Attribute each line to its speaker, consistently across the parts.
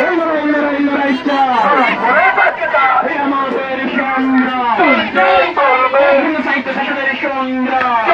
Speaker 1: এই লড়াই লড়াই লড়াই চাই এই আমাদের সংগ্রাম সাহিত্য শাসনের সংগ্রাম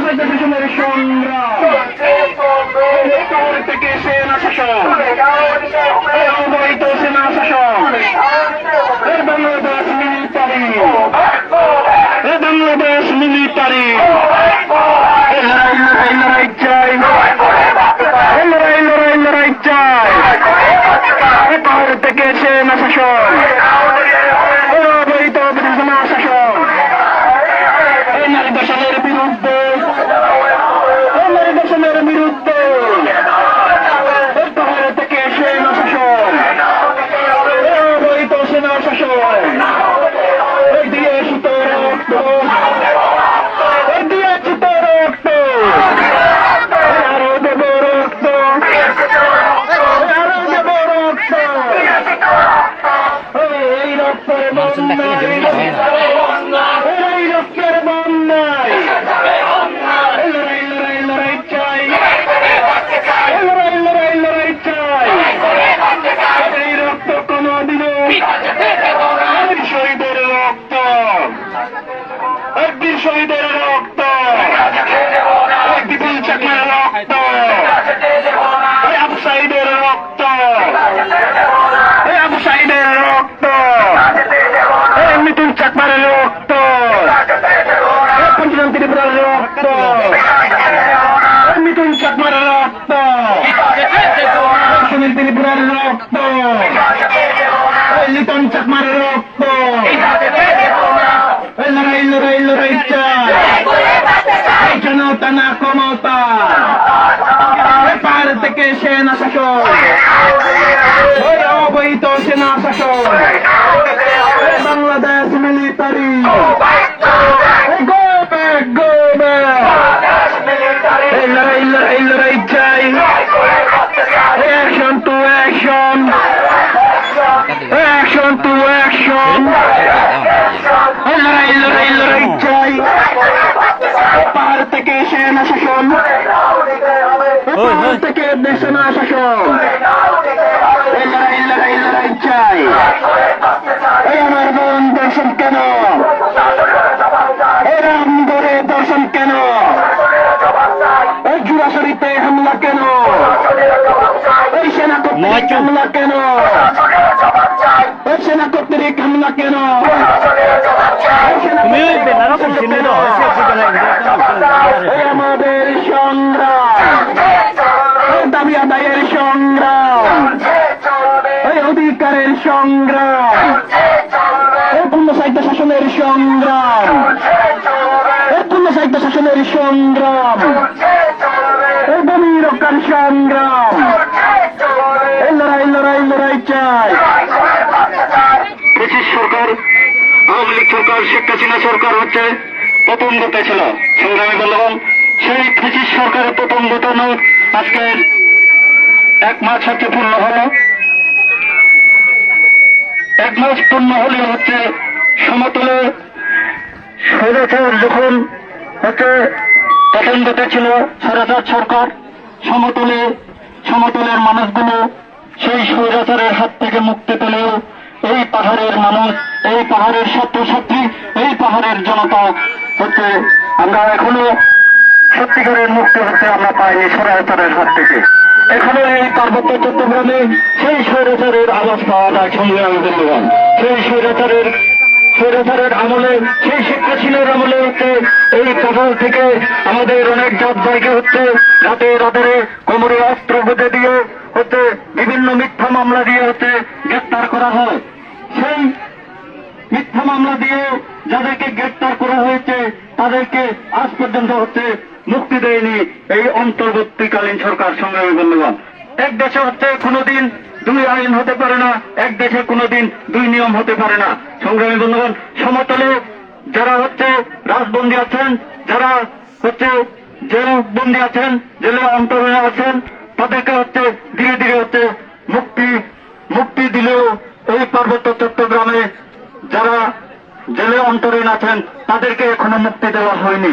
Speaker 1: সাহিত্য শাসনের সংগ্রাম থেকে সেনা শাসন এই অবৈধ সেনা শাসন এই বাংলাদেশ মিলিটারি এই বাংলাদেশ মিলিটারি এই লড়াই লড়াই লড়াই চাই এই লড়াই লড়াই লড়াই চাই এই পাহাড় থেকে সেনা শাসন এই অবৈধ সেনা শাসন এই নারী দর্শনের বিরুদ্ধে এই নারী দর্শনের বিরুদ্ধে এই পাহাড় থেকে সেনা শাসন এই অবৈধ সেনা শাসন এই দিয়ে সুতো রক্ত এই দিয়ে সুতো রক্ত এই আরও দেব রক্ত এই আরও দেব রক্ত এই হয় বন্যায় রক্ত মিতুল চাকমার রক্ত। সুনীল ত্রিপুরার রক্ত। লিটন চাকমার রক্ত। লড়াই লড়াই লড়াই এই না ক্ষমতা? পাহাড় থেকে সেনা ওই অবৈধ সেনা পাহাড় থেকে সেনা শাসন। পাহাড় থেকে সেনা শাসন। চাই। এই আমার বোন দর্শন কেন? এই রামগড়ে দর্শন কেন? এই সেনা কর্তৃক হামলা কেন? এই সেনা কর্তৃক হামলা কেন? এই সেনা কর্তৃক হামলা কেন?
Speaker 2: সে ঠিকানা একদম
Speaker 1: এই আমাদের সংগ্রাম দাবি আদায়ের সংগ্রাম অধিকারের সংগ্রাম পূর্ণ সাহিত্য শাসনের সংগ্রাম পূর্ণ সাহিত্য শাসনের সংগ্রাম ভূমি রক্ষার সংগ্রাম লড়াই লড়াই লড়াই চাই ব্রিটিশ সরকার আওয়ামী লীগ সরকার শেখ হাসিনা সরকার হচ্ছে প্রথম দতে ছিল। সংগ্রামী বন্ধুগণ সেই ব্রিটিশ সরকারের প্রথম দোটানো আজকে এক মাস হচ্ছে পূর্ণ হলো। এক মাস পূর্ণ হলে হচ্ছে সমতলে স্বৈরাচার যখন হচ্ছে প্রথম দতে ছিল, স্বৈরাচার সরকার সমতলে, সমতলের মানুষগুলো সেই স্বৈরাচারের হাত থেকে মুক্তি পেলেও এই পাহাড়ের মানুষ, এই পাহাড়ের ছাত্রছাত্রী, এই পাহাড়ের জনতা হচ্ছে আমরা এখনও সত্যিকারের মুক্তি হচ্ছে আমরা পাইনি স্বৈরাচারের হাত থেকে। এখনও এই পার্বত্য চট্টগ্রামে সেই স্বৈরাচারের আবাস পাওয়া যায়, সংগ্রামী বন্ধুগণ। সেই স্বৈরাচারের স্বৈরাচারের আমলে, সেই হাসিনার আমলে হচ্ছে এই পাহাড় থেকে আমাদের অনেক জাত ভাইকে হচ্ছে রাতে রাতে কোমরে অস্ত্র বেঁধে দিয়ে হচ্ছে বিভিন্ন মিথ্যা মামলা দিয়ে হচ্ছে গ্রেপ্তার করা হয়। মিথ্যা মামলা দিয়ে যাদেরকে গ্রেপ্তার করা হয়েছে, তাদেরকে আজ পর্যন্ত হচ্ছে মুক্তি দেয়নি এই অন্তর্বর্তীকালীন সরকার। সংগ্রামী বন্ধুগণ,
Speaker 3: এক দেশে হচ্ছে কোনোদিন দুই আইন হতে পারে না, এক দেশে কোনোদিন দুই নিয়ম হতে পারে না। সংগ্রামী বন্ধুগণ, সমতলে যারা হচ্ছে রাজবন্দী আছেন, যারা হচ্ছে জেল বন্দী আছেন, জেলে অন্তরে আছেন, তাদেরকে হচ্ছে ধীরে ধীরে হচ্ছে মুক্তি মুক্তি দিলেও এই পার্বত্য চট্টগ্রামে যারা জেলে অন্তরীণ আছেন তাদেরকে এখনও মুক্তি দেওয়া হয়নি।